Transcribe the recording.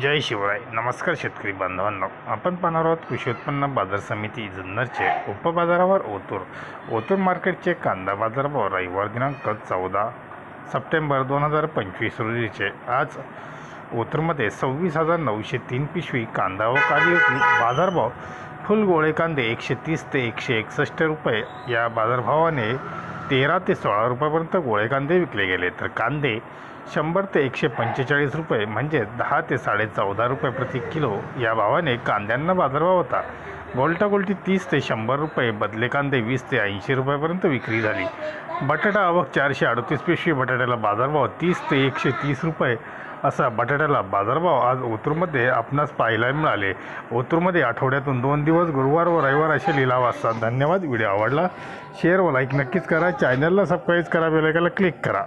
जय शिवराय. नमस्कार शेतकरी बांधवांनो. आपण पाहणार आहोत कृषी उत्पन्न बाजार समिती जुन्नरचे उपबाजारावर ओतूर. ओतूर मार्केटचे कांदा बाजारभाव रविवार दिनांक चौदा सप्टेंबर दोन हजार पंचवीस रोजीचे. आज ओतूरमध्ये सव्वीस हजार नऊशे तीन पिशवी कांदा व कार्य बाजारभाव. फुल गोळे कांदे एकशे तीस ते एकशे एकसष्ट रुपये या बाजारभावाने तेरा ते सोळा रुपयापर्यंत गोळे कांदे विकले गेले. तर कांदे शंभर ते एकशे पंचेचाळीस रुपये म्हणजे दहा ते साडे चौदा रुपये प्रति किलो या भावाने कांद्यांना बाजारभाव होता. गोल्टा तीस ते शंभर रुपये बदले कांदे वीस ते ऐंशी रुपयापर्यंत विक्री झाली. बटाटा आवक चारशे अडतीस पेशी बटाट्याला बाजारभाव तीस ते एकशे तीस रुपये असा बटाट्याला बाजारभाव आज ओतूरमध्ये आपणास पाहायला मिळाले. ओतूरमध्ये आठवड्यातून दोन दिवस गुरुवार व रविवार असे लिलाव असतात. धन्यवाद. व्हिडिओ आवडला शेअर व लाईक नक्कीच करा. चॅनलला सबस्क्राईब करा बेलायकाला क्लिक करा.